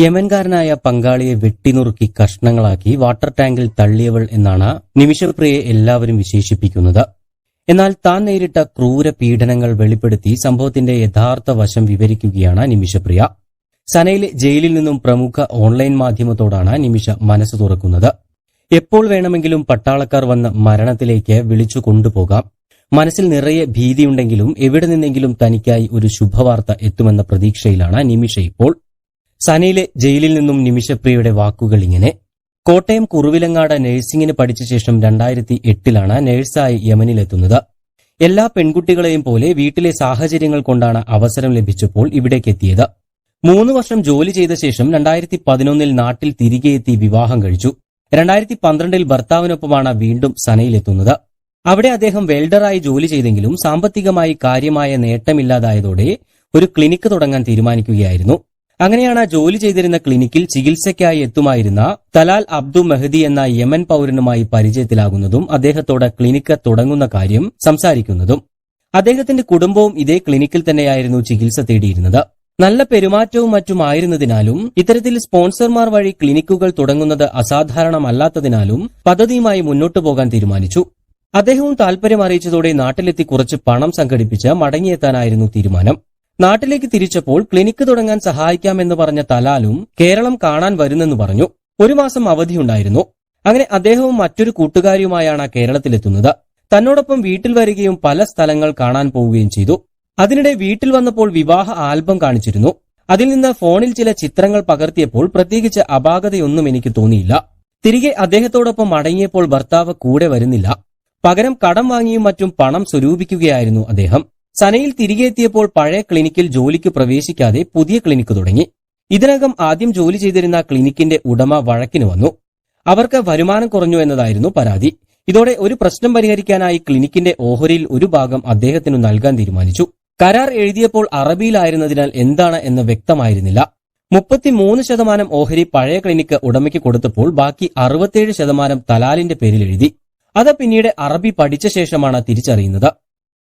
യമൻകാരനായ പങ്കാളിയെ വെട്ടിനുറുക്കി കഷ്ണങ്ങളാക്കി വാട്ടർ ടാങ്കിൽ തള്ളിയവൾ എന്നാണ് നിമിഷപ്രിയയെ എല്ലാവരും വിശേഷിപ്പിക്കുന്നത്. എന്നാൽ താൻ നേരിട്ട ക്രൂര പീഡനങ്ങൾ വെളിപ്പെടുത്തി സംഭവത്തിന്റെ യഥാർത്ഥ വശം വിവരിക്കുകയാണ് നിമിഷപ്രിയ. സനയിലെ ജയിലിൽ നിന്നും പ്രമുഖ ഓൺലൈൻ മാധ്യമത്തോടാണ് നിമിഷ മനസ്സ് തുറക്കുന്നത്. എപ്പോൾ വേണമെങ്കിലും പട്ടാളക്കാർ വന്ന് മരണത്തിലേക്ക് വിളിച്ചു കൊണ്ടുപോകാം. മനസ്സിൽ നിറയെ ഭീതിയുണ്ടെങ്കിലും എവിടെ നിന്നെങ്കിലും തനിക്കായി ഒരു ശുഭവാർത്ത എത്തുമെന്ന പ്രതീക്ഷയിലാണ് നിമിഷ ഇപ്പോൾ. സനയിലെ ജയിലിൽ നിന്നും നിമിഷപ്രിയയുടെ വാക്കുകൾ ഇങ്ങനെ. കോട്ടയം കുറുവിലങ്ങാട് നഴ്സിംഗിന് പഠിച്ച ശേഷം രണ്ടായിരത്തി എട്ടിലാണ് നഴ്സായി യമനിലെത്തുന്നത്. എല്ലാ പെൺകുട്ടികളെയും പോലെ വീട്ടിലെ സാഹചര്യങ്ങൾ കൊണ്ടാണ് അവസരം ലഭിച്ചപ്പോൾ ഇവിടേക്ക് ഇവിടേക്കെത്തിയത് മൂന്ന് വർഷം ജോലി ചെയ്ത ശേഷം രണ്ടായിരത്തി പതിനൊന്നിൽ നാട്ടിൽ തിരികെ എത്തി വിവാഹം കഴിച്ചു. രണ്ടായിരത്തി പന്ത്രണ്ടിൽ ഭർത്താവിനൊപ്പമാണ് വീണ്ടും സനയിലെത്തുന്നത്. അവിടെ അദ്ദേഹം വെൽഡറായി ജോലി ചെയ്തെങ്കിലും സാമ്പത്തികമായി കാര്യമായ നേട്ടമില്ലാതായതോടെ ഒരു ക്ലിനിക്ക് തുടങ്ങാൻ തീരുമാനിക്കുകയായിരുന്നു. അങ്ങനെയാണ് ജോലി ചെയ്തിരുന്ന ക്ലിനിക്കിൽ ചികിത്സയ്ക്കായി എത്തുമായിരുന്ന തലാൽ അബ്ദു മെഹദി എന്ന യമൻ പൌരനുമായി പരിചയത്തിലാകുന്നതും അദ്ദേഹത്തോട് ക്ലിനിക്ക് തുടങ്ങുന്ന കാര്യം സംസാരിക്കുന്നതും അദ്ദേഹത്തിന്റെ കുടുംബവും ഇതേ ക്ലിനിക്കിൽ തന്നെയായിരുന്നു ചികിത്സ തേടിയിരുന്നത്. നല്ല പെരുമാറ്റവും മറ്റുമായിരുന്നതിനാലും ഇത്തരത്തിൽ സ്പോൺസർമാർ വഴി ക്ലിനിക്കുകൾ തുടങ്ങുന്നത് അസാധാരണമല്ലാത്തതിനാലും പദ്ധതിയുമായി മുന്നോട്ടു പോകാൻ തീരുമാനിച്ചു. അദ്ദേഹവും താൽപര്യം അറിയിച്ചതോടെ നാട്ടിലെത്തി കുറച്ച് പണം സംഘടിപ്പിച്ച് മടങ്ങിയെത്താനായിരുന്നു തീരുമാനം. നാട്ടിലേക്ക് തിരിച്ചപ്പോൾ ക്ലിനിക്ക് തുടങ്ങാൻ സഹായിക്കാമെന്ന് പറഞ്ഞ തലാലും കേരളം കാണാൻ വരുന്നെന്ന് പറഞ്ഞു. ഒരു മാസം അവധിയുണ്ടായിരുന്നു. അങ്ങനെ അദ്ദേഹവും മറ്റൊരു കൂട്ടുകാരിയുമായാണ് കേരളത്തിലെത്തുന്നത്. തന്നോടൊപ്പം വീട്ടിൽ വരികയും പല സ്ഥലങ്ങൾ കാണാൻ പോവുകയും ചെയ്തു. അതിനിടെ വീട്ടിൽ വന്നപ്പോൾ വിവാഹ ആൽബം കാണിച്ചിരുന്നു. അതിൽ നിന്ന് ഫോണിൽ ചില ചിത്രങ്ങൾ പകർത്തിയപ്പോൾ പ്രത്യേകിച്ച് അപാകതയൊന്നും എനിക്ക് തോന്നിയില്ല. തിരികെ അദ്ദേഹത്തോടൊപ്പം മടങ്ങിയപ്പോൾ ഭർത്താവ് കൂടെ വരുന്നില്ല. പകരം കടം വാങ്ങിയും മറ്റും പണം സ്വരൂപിക്കുകയായിരുന്നു അദ്ദേഹം. സനയിൽ തിരികെ എത്തിയപ്പോൾ പഴയ ക്ലിനിക്കിൽ ജോലിക്ക് പ്രവേശിക്കാതെ പുതിയ ക്ലിനിക്ക് തുടങ്ങി. ഇതിനകം ആദ്യം ജോലി ചെയ്തിരുന്ന ക്ലിനിക്കിന്റെ ഉടമ വഴക്കിന് വന്നു. അവർക്ക് വരുമാനം കുറഞ്ഞു എന്നതായിരുന്നു പരാതി. ഇതോടെ ഒരു പ്രശ്നം പരിഹരിക്കാനായി ക്ലിനിക്കിന്റെ ഓഹരിയിൽ ഒരു ഭാഗം അദ്ദേഹത്തിന് നൽകാൻ തീരുമാനിച്ചു. കരാർ എഴുതിയപ്പോൾ അറബിയിലായിരുന്നതിനാൽ എന്താണ് എന്ന് വ്യക്തമായിരുന്നില്ല. മുപ്പത്തിമൂന്ന് ശതമാനം ഓഹരി പഴയ ക്ലിനിക്ക് ഉടമയ്ക്ക് കൊടുത്തപ്പോൾ ബാക്കി അറുപത്തേഴ് ശതമാനം തലാലിന്റെ പേരിൽ എഴുതി. അത് പിന്നീട് അറബി പഠിച്ച ശേഷമാണ് തിരിച്ചറിയുന്നത്.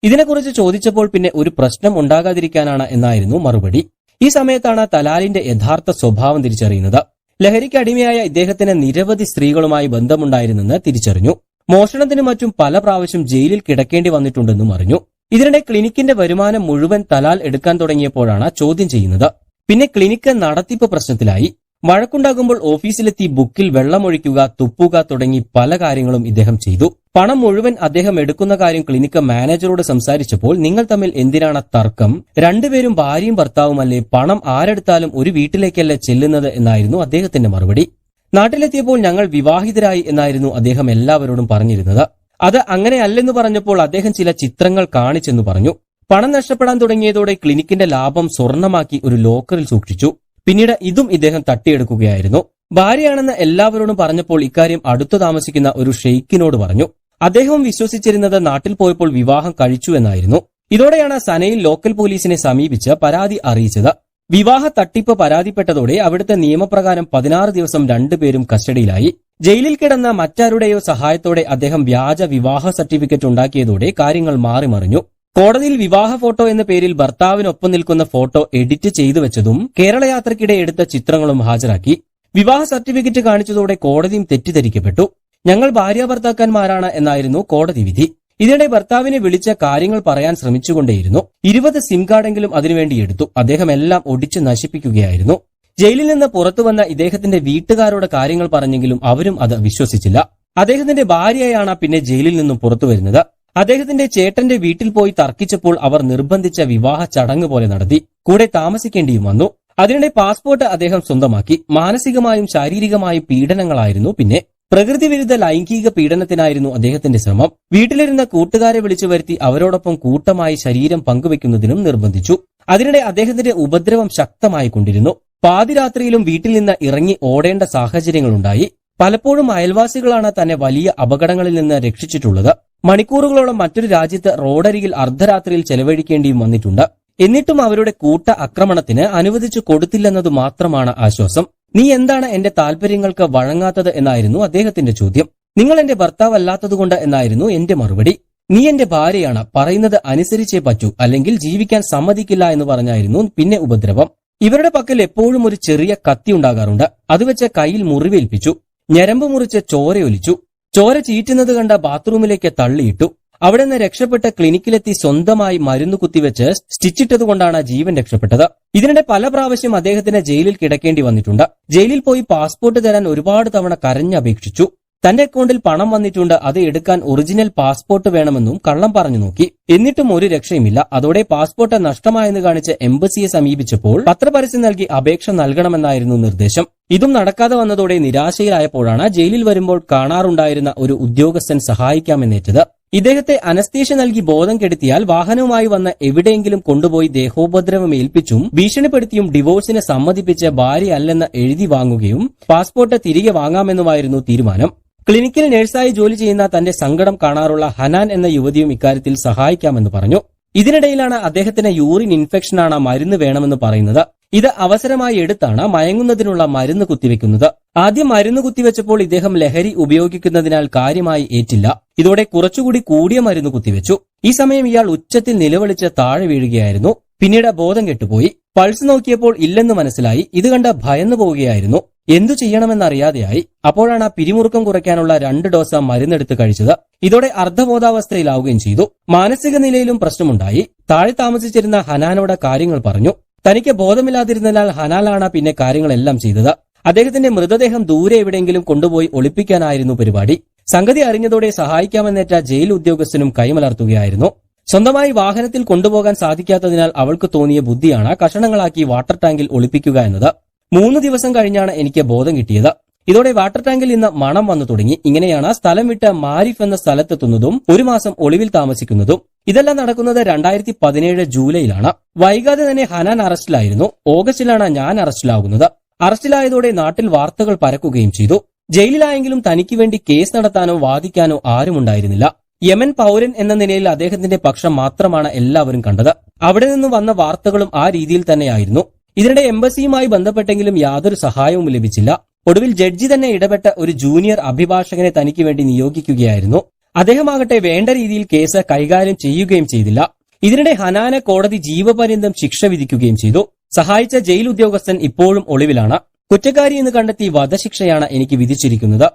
ഇതിനെക്കുറിച്ച് ചോദിച്ചപ്പോൾ പിന്നെ ഒരു പ്രശ്നം ഉണ്ടാകാതിരിക്കാനാണ് എന്നായിരുന്നു മറുപടി. ഈ സമയത്താണ് തലാലിന്റെ യഥാർത്ഥ സ്വഭാവം തിരിച്ചറിയുന്നത്. ലഹരിക്ക് അടിമയായ ഇദ്ദേഹത്തിന് നിരവധി സ്ത്രീകളുമായി ബന്ധമുണ്ടായിരുന്നെന്ന് തിരിച്ചറിഞ്ഞു. മോഷണത്തിനും മറ്റും പല പ്രാവശ്യം ജയിലിൽ കിടക്കേണ്ടി വന്നിട്ടുണ്ടെന്നും അറിഞ്ഞു. ഇതിനിടെ ക്ലിനിക്കിന്റെ വരുമാനം മുഴുവൻ തലാൽ എടുക്കാൻ തുടങ്ങിയപ്പോഴാണ് ചോദ്യം ചെയ്യുന്നത്. പിന്നെ ക്ലിനിക്ക് നടത്തിപ്പ് പ്രശ്നത്തിലായി. വഴക്കുണ്ടാകുമ്പോൾ ഓഫീസിലെത്തി ബുക്കിൽ വെള്ളമൊഴിക്കുക തുപ്പുക തുടങ്ങി പല കാര്യങ്ങളും ഇദ്ദേഹം ചെയ്തു. പണം മുഴുവൻ അദ്ദേഹം എടുക്കുന്ന കാര്യം ക്ലിനിക്ക് മാനേജറോട് സംസാരിച്ചപ്പോൾ നിങ്ങൾ തമ്മിൽ എന്തിനാണ് തർക്കം? രണ്ടുപേരും ഭാര്യയും ഭർത്താവുമല്ലേ? പണം ആരെടുത്താലും ഒരു വീട്ടിലേക്കല്ലേ ചെല്ലുന്നത് എന്നായിരുന്നു അദ്ദേഹത്തിന്റെ മറുപടി. നാട്ടിലെത്തിയപ്പോൾ ഞങ്ങൾ വിവാഹിതരായി എന്നായിരുന്നു അദ്ദേഹം എല്ലാവരോടും പറഞ്ഞിരുന്നത്. അത് അങ്ങനെയല്ലെന്ന് പറഞ്ഞപ്പോൾ അദ്ദേഹം ചില ചിത്രങ്ങൾ കാണിച്ചെന്ന് പറഞ്ഞു. പണം നഷ്ടപ്പെടാൻ തുടങ്ങിയതോടെ ക്ലിനിക്കിന്റെ ലാഭം സ്വർണമാക്കി ഒരു ലോക്കറിൽ സൂക്ഷിച്ചു. പിന്നീട് ഇതും ഇദ്ദേഹം തട്ടിയെടുക്കുകയായിരുന്നു. ഭാര്യയാണെന്ന് എല്ലാവരോടും പറഞ്ഞപ്പോൾ ഇക്കാര്യം അടുത്തു താമസിക്കുന്ന ഒരു ഷെയ്ഖിനോട് പറഞ്ഞു. അദ്ദേഹവും വിശ്വസിച്ചിരുന്നത് നാട്ടിൽ പോയപ്പോൾ വിവാഹം കഴിച്ചു എന്നായിരുന്നു. ഇതോടെയാണ് സനയിൽ ലോക്കൽ പോലീസിനെ സമീപിച്ച് പരാതി അറിയിച്ചത്. വിവാഹ തട്ടിപ്പ് പരാതിപ്പെട്ടതോടെ അവിടുത്തെ നിയമപ്രകാരം പതിനാറ് ദിവസം രണ്ടുപേരും കസ്റ്റഡിയിലായി. ജയിലിൽ കിടന്ന മറ്റാരുടെയോ സഹായത്തോടെ അദ്ദേഹം വ്യാജ വിവാഹ സർട്ടിഫിക്കറ്റ് ഉണ്ടാക്കിയതോടെ കാര്യങ്ങൾ മാറിമറിഞ്ഞു. കോടതിയിൽ വിവാഹ ഫോട്ടോ എന്ന പേരിൽ ഭർത്താവിനൊപ്പം നിൽക്കുന്ന ഫോട്ടോ എഡിറ്റ് ചെയ്തു വെച്ചതും കേരള യാത്രയ്ക്കിടെ എടുത്ത ചിത്രങ്ങളും ഹാജരാക്കി. വിവാഹ സർട്ടിഫിക്കറ്റ് കാണിച്ചതോടെ കോടതിയും തെറ്റിദ്ധരിക്കപ്പെട്ടു. ഞങ്ങൾ ഭാര്യാഭർത്താക്കന്മാരാണ് എന്നായിരുന്നു കോടതി വിധി. ഇതിനിടെ ഭർത്താവിനെ വിളിച്ച കാര്യങ്ങൾ പറയാൻ ശ്രമിച്ചുകൊണ്ടേയിരുന്നു. ഇരുപത് സിം കാർഡെങ്കിലും അതിനുവേണ്ടി എടുത്തു. അദ്ദേഹം എല്ലാം ഒടിച്ചു നശിപ്പിക്കുകയായിരുന്നു. ജയിലിൽ നിന്ന് പുറത്തു വന്ന ഇദ്ദേഹത്തിന്റെ വീട്ടുകാരോട് കാര്യങ്ങൾ പറഞ്ഞെങ്കിലും അവരും അത് വിശ്വസിച്ചില്ല. അദ്ദേഹത്തിന്റെ ഭാര്യയാണ് പിന്നെ ജയിലിൽ നിന്നും പുറത്തു വരുന്നത്. അദ്ദേഹത്തിന്റെ ചേട്ടന്റെ വീട്ടിൽ പോയി തർക്കിച്ചപ്പോൾ അവർ നിർബന്ധിച്ച വിവാഹ ചടങ്ങ് പോലെ നടത്തി. കൂടെ താമസിക്കേണ്ടിയും വന്നു. അതിനിടെ പാസ്പോർട്ട് അദ്ദേഹം സ്വന്തമാക്കി. മാനസികമായും ശാരീരികമായും പീഡനങ്ങളായിരുന്നു. പിന്നെ പ്രകൃതി വിരുദ്ധ ലൈംഗിക പീഡനത്തിനായിരുന്നു അദ്ദേഹത്തിന്റെ ശ്രമം. വീട്ടിലിരുന്ന കൂട്ടുകാരെ വിളിച്ചു വരുത്തി അവരോടൊപ്പം കൂട്ടമായി ശരീരം പങ്കുവെക്കുന്നതിനും നിർബന്ധിച്ചു. അതിനിടെ അദ്ദേഹത്തിന്റെ ഉപദ്രവം ശക്തമായി കൊണ്ടിരുന്നു. പാതിരാത്രിയിലും വീട്ടിൽ നിന്ന് ഇറങ്ങി ഓടേണ്ട സാഹചര്യങ്ങളുണ്ടായി. പലപ്പോഴും അയൽവാസികളാണ് തന്നെ വലിയ അപകടങ്ങളിൽ നിന്ന് രക്ഷിച്ചിട്ടുള്ളത്. മണിക്കൂറുകളോളം മറ്റൊരു രാജ്യത്ത് റോഡരികിൽ അർദ്ധരാത്രിയിൽ ചെലവഴിക്കേണ്ടിയും വന്നിട്ടുണ്ട്. എന്നിട്ടും അവരുടെ കൂട്ട ആക്രമണത്തിന് അനുവദിച്ചു കൊടുത്തില്ലെന്നത് മാത്രമാണ് ആശ്വാസം. നീ എന്താണ് എന്റെ താല്പര്യങ്ങൾക്ക് വഴങ്ങാത്തത് എന്നായിരുന്നു അദ്ദേഹത്തിന്റെ ചോദ്യം. നിങ്ങൾ എന്റെ ഭർത്താവല്ലാത്തതുകൊണ്ട് എന്നായിരുന്നു എന്റെ മറുപടി. നീ എന്റെ ഭാര്യയാണ്. പറയുന്നത് അനുസരിച്ചേ പറ്റൂ. അല്ലെങ്കിൽ ജീവിക്കാൻ സമ്മതിക്കില്ല എന്ന് പറഞ്ഞായിരുന്നു പിന്നെ ഉപദ്രവം. ഇവരുടെ പക്കൽ എപ്പോഴും ഒരു ചെറിയ കത്തി ഉണ്ടാകാറുണ്ട്. അത് വെച്ച് കയ്യിൽ മുറിവേൽപ്പിച്ചു. ഞരമ്പ് മുറിച്ച് ചോരയൊലിച്ചു. ചോര ചീറ്റുന്നത് കണ്ട ബാത്റൂമിലേക്ക് തള്ളിയിട്ടു. അവിടെ നിന്ന് രക്ഷപ്പെട്ട ക്ലിനിക്കിലെത്തി സ്വന്തമായി മരുന്ന് കുത്തിവെച്ച് സ്റ്റിച്ചിട്ടതുകൊണ്ടാണ് ജീവൻ രക്ഷപ്പെട്ടത്. ഇതിനിടെ പല പ്രാവശ്യം അദ്ദേഹത്തിന് ജയിലിൽ കിടക്കേണ്ടി വന്നിട്ടുണ്ട്. ജയിലിൽ പോയി പാസ്പോർട്ട് തരാൻ ഒരുപാട് തവണ കരഞ്ഞപേക്ഷിച്ചു. തന്റെ അക്കൗണ്ടിൽ പണം വന്നിട്ടുണ്ട് അത് എടുക്കാൻ ഒറിജിനൽ പാസ്പോർട്ട് വേണമെന്നും കള്ളം പറഞ്ഞു നോക്കി. എന്നിട്ടും ഒരു രക്ഷയുമില്ല. അതോടെ പാസ്പോർട്ട് നഷ്ടമായെന്ന് കാണിച്ച് എംബസിയെ സമീപിച്ചപ്പോൾ പത്രപരസ്യം നൽകി അപേക്ഷ നൽകണമെന്നായിരുന്നു നിർദ്ദേശം. ഇതും നടക്കാതെ വന്നതോടെ നിരാശയിലായപ്പോഴാണ് ജയിലിൽ വരുമ്പോൾ കാണാറുണ്ടായിരുന്ന ഒരു ഉദ്യോഗസ്ഥൻ സഹായിക്കാമെന്നേറ്റത്. ഇദ്ദേഹത്തെ അനസ്തീഷ നൽകി ബോധം കെടുത്തിയാൽ വാഹനവുമായി വന്ന എവിടെയെങ്കിലും കൊണ്ടുപോയി ദേഹോപദ്രവം ഏൽപ്പിച്ചും ഭീഷണിപ്പെടുത്തിയും ഡിവോഴ്സിനെ സമ്മതിപ്പിച്ച് ഭാര്യയല്ലെന്ന് എഴുതി വാങ്ങുകയും പാസ്പോർട്ട് തിരികെ വാങ്ങാമെന്നുമായിരുന്നു തീരുമാനം. ക്ലിനിക്കിൽ നഴ്സായി ജോലി ചെയ്യുന്ന തന്റെ സങ്കടം കാണാറുള്ള ഹനാൻ എന്ന യുവതിയും ഇക്കാര്യത്തിൽ സഹായിക്കാമെന്ന് പറഞ്ഞു. ഇതിനിടയിലാണ് അദ്ദേഹത്തിന് യൂറിൻ ഇൻഫെക്ഷനാണ് മരുന്ന് വേണമെന്ന് പറയുന്നത്. ഇത് അവസരമായി എടുത്താണ് മയങ്ങുന്നതിനുള്ള മരുന്ന് കുത്തിവെക്കുന്നത്. ആദ്യം മരുന്ന് കുത്തിവെച്ചപ്പോൾ ഇദ്ദേഹം ലഹരി ഉപയോഗിക്കുന്നതിനാൽ കാര്യമായി ഏറ്റില്ല. ഇതോടെ കുറച്ചുകൂടി കൂടിയ മരുന്ന് കുത്തിവെച്ചു. ഈ സമയം ഇയാൾ ഉച്ചത്തിൽ നിലവിളിച്ച് താഴെ വീഴുകയായിരുന്നു. പിന്നീട് ബോധം കെട്ടുപോയി. പൾസ് നോക്കിയപ്പോൾ ഇല്ലെന്ന് മനസ്സിലായി. ഇത് കണ്ട് ഭയന്നു പോവുകയായിരുന്നു. എന്തു ചെയ്യണമെന്നറിയാതെയായി അപ്പോഴാണ് ആ പിരിമുറുക്കം കുറയ്ക്കാനുള്ള രണ്ട് ഡോസ് മരുന്നെടുത്ത് കഴിച്ചത്. ഇതോടെ അർദ്ധബോധാവസ്ഥയിലാവുകയും ചെയ്തു. മാനസിക നിലയിലും പ്രശ്നമുണ്ടായി. താഴെ താമസിച്ചിരുന്ന ഹനാനോട് കാര്യങ്ങൾ പറഞ്ഞു. തനിക്ക് ബോധമില്ലാതിരുന്നതിനാൽ ഹനാലാണ് പിന്നെ കാര്യങ്ങളെല്ലാം ചെയ്തത്. അദ്ദേഹത്തിന്റെ മൃതദേഹം ദൂരെ എവിടെയെങ്കിലും കൊണ്ടുപോയി ഒളിപ്പിക്കാനായിരുന്നു പരിപാടി. സംഗതി അറിഞ്ഞതോടെ സഹായിക്കാമെന്നേറ്റ ജയിൽ ഉദ്യോഗസ്ഥനും കൈമലർത്തുകയായിരുന്നു. സ്വന്തമായി വാഹനത്തിൽ കൊണ്ടുപോകാൻ സാധിക്കാത്തതിനാൽ അവൾക്ക് തോന്നിയ ബുദ്ധിയാണ് കഷണങ്ങളാക്കി വാട്ടർ ടാങ്കിൽ ഒളിപ്പിക്കുക എന്നത്. മൂന്ന് ദിവസം കഴിഞ്ഞാണ് എനിക്ക് ബോധം കിട്ടിയത്. ഇതോടെ വാട്ടർ ടാങ്കിൽ നിന്ന് മണം വന്നു തുടങ്ങി. ഇങ്ങനെയാണ് സ്ഥലം വിട്ട് മാരിഫ് എന്ന സ്ഥലത്തെത്തുന്നതും ഒരു മാസം ഒളിവിൽ താമസിക്കുന്നതും. ഇതെല്ലാം നടക്കുന്നത് രണ്ടായിരത്തി പതിനേഴ് ജൂലൈയിലാണ്. വൈകാതെ തന്നെ ഹനാൻ അറസ്റ്റിലായിരുന്നു. ഓഗസ്റ്റിലാണ് ഞാൻ അറസ്റ്റിലാകുന്നത്. അറസ്റ്റിലായതോടെ നാട്ടിൽ വാർത്തകൾ പരക്കുകയും ചെയ്തു. ജയിലിലായെങ്കിലും തനിക്ക് വേണ്ടി കേസ് നടത്താനോ വാദിക്കാനോ ആരുമുണ്ടായിരുന്നില്ല യമൻ പൗരൻ എന്ന നിലയിൽ അദ്ദേഹത്തിന്റെ പക്ഷം മാത്രമാണ് എല്ലാവരും കണ്ടത്. അവിടെ നിന്ന് വന്ന വാർത്തകളും ആ രീതിയിൽ തന്നെയായിരുന്നു. ഇതിനിടെ എംബസിയുമായി ബന്ധപ്പെട്ടെങ്കിലും യാതൊരു സഹായവും ലഭിച്ചില്ല. ഒടുവിൽ ജഡ്ജി തന്നെ ഇടപെട്ട ഒരു ജൂനിയർ അഭിഭാഷകനെ തനിക്ക് വേണ്ടി നിയോഗിക്കുകയായിരുന്നു. അദ്ദേഹമാകട്ടെ വേണ്ട രീതിയിൽ കേസ് കൈകാര്യം ചെയ്യുകയും ചെയ്തില്ല. ഇതിനിടെ ഹനാന കോടതി ജീവപര്യന്തം ശിക്ഷ വിധിക്കുകയും ചെയ്തു. സഹായിച്ച ജയിൽ ഉദ്യോഗസ്ഥൻ ഇപ്പോഴും ഒളിവിലാണ്. കുറ്റക്കാരി എന്ന് കണ്ടെത്തി വധശിക്ഷയാണ് എനിക്ക് വിധിച്ചിരിക്കുന്നത്.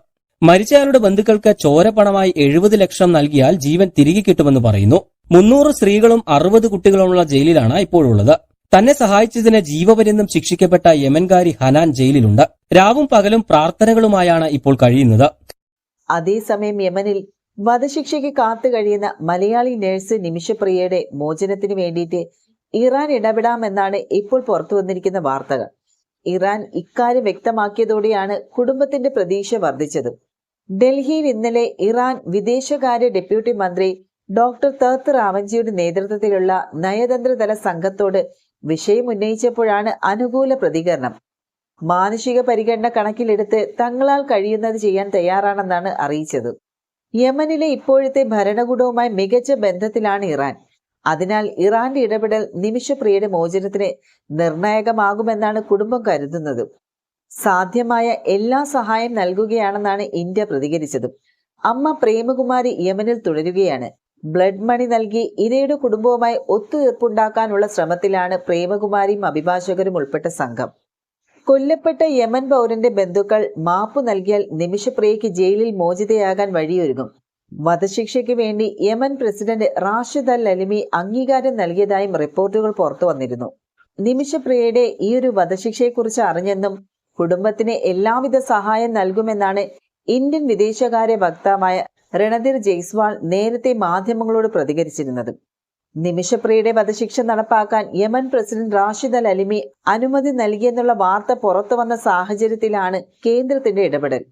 മരിച്ചയാളുടെ ബന്ധുക്കൾക്ക് ചോരപ്പണമായി എഴുപത് ലക്ഷം നൽകിയാൽ ജീവൻ തിരികെ കിട്ടുമെന്ന് പറയുന്നു. മുന്നൂറ് സ്ത്രീകളും അറുപത് കുട്ടികളുമുള്ള ജയിലിലാണ് ഇപ്പോഴുള്ളത്. തന്നെ സഹായിച്ചതിന് ജീവപര്യന്തം ശിക്ഷിക്കപ്പെട്ട യമൻകാരി ഹനാൻ ജയിലിലുണ്ട്. രാവും പകലും പ്രാർത്ഥനകളുമായാണ് ഇപ്പോൾ കഴിയുന്നത്. അതേസമയം യമനിൽ വധശിക്ഷയ്ക്ക് കാത്തു കഴിയുന്ന മലയാളി നഴ്സ് നിമിഷപ്രിയയുടെ മോചനത്തിന് വേണ്ടിയിട്ട് ഇറാൻ ഇടപെടാമെന്നാണ് ഇപ്പോൾ പുറത്തു വന്നിരിക്കുന്ന വാർത്തകൾ. ഇറാൻ ഇക്കാര്യം വ്യക്തമാക്കിയതോടെയാണ് കുടുംബത്തിന്റെ പ്രതീക്ഷ വർദ്ധിച്ചത്. ഡൽഹിയിൽ ഇന്നലെ ഇറാൻ വിദേശകാര്യ ഡെപ്യൂട്ടി മന്ത്രി ഡോക്ടർ തഹത്ത് റാവഞ്ചിയുടെ നേതൃത്വത്തിലുള്ള നയതന്ത്രതല സംഘത്തോട് വിഷയം ഉന്നയിച്ചപ്പോഴാണ് അനുകൂല പ്രതികരണം. മാനുഷിക പരിഗണന കണക്കിലെടുത്ത് തങ്ങളാൽ കഴിയുന്നത് ചെയ്യാൻ തയ്യാറാണെന്നാണ് അറിയിച്ചത്. യമനിലെ ഇപ്പോഴത്തെ ഭരണകൂടവുമായി മികച്ച ബന്ധത്തിലാണ് ഇറാൻ. അതിനാൽ ഇറാന്റെ ഇടപെടൽ നിമിഷപ്രിയയുടെ മോചനത്തിന് നിർണായകമാകുമെന്നാണ് കുടുംബം കരുതുന്നത്. സാധ്യമായ എല്ലാ സഹായം നൽകുകയാണെന്നാണ് ഇന്ത്യ പ്രതികരിച്ചത്. അമ്മ പ്രേമകുമാരി യമനിൽ തുടരുകയാണ്. ബ്ലഡ് മണി നൽകി ഇരയുടെ കുടുംബവുമായി ഒത്തുതീർപ്പുണ്ടാക്കാനുള്ള ശ്രമത്തിലാണ് പ്രേമകുമാരിയും അഭിഭാഷകരും ഉൾപ്പെട്ട സംഘം. കൊല്ലപ്പെട്ട യമൻ പൗരന്റെ ബന്ധുക്കൾ മാപ്പ് നൽകിയാൽ നിമിഷപ്രിയയ്ക്ക് ജയിലിൽ മോചിതയാകാൻ വഴിയൊരുങ്ങും. വധശിക്ഷയ്ക്ക് വേണ്ടി Yemen president Rashid al Alimi അംഗീകാരം നൽകിയതായും റിപ്പോർട്ടുകൾ പുറത്തു വന്നിരുന്നു. നിമിഷപ്രിയയുടെ ഈ ഒരു വധശിക്ഷയെക്കുറിച്ച് അറിഞ്ഞെന്നും കുടുംബത്തിന് എല്ലാവിധ സഹായം നൽകുമെന്നാണ് ഇന്ത്യൻ വിദേശകാര്യ വക്താവായ രണധീർ ജയ്സ്വാൾ നേരത്തെ മാധ്യമങ്ങളോട് പ്രതികരിച്ചിരുന്നത്. നിമിഷപ്രിയയുടെ വധശിക്ഷ നടപ്പാക്കാൻ Yemen president Rashid al Alimi അനുമതി നൽകിയെന്നുള്ള വാർത്ത പുറത്തു വന്ന സാഹചര്യത്തിലാണ് കേന്ദ്രത്തിന്റെ ഇടപെടൽ.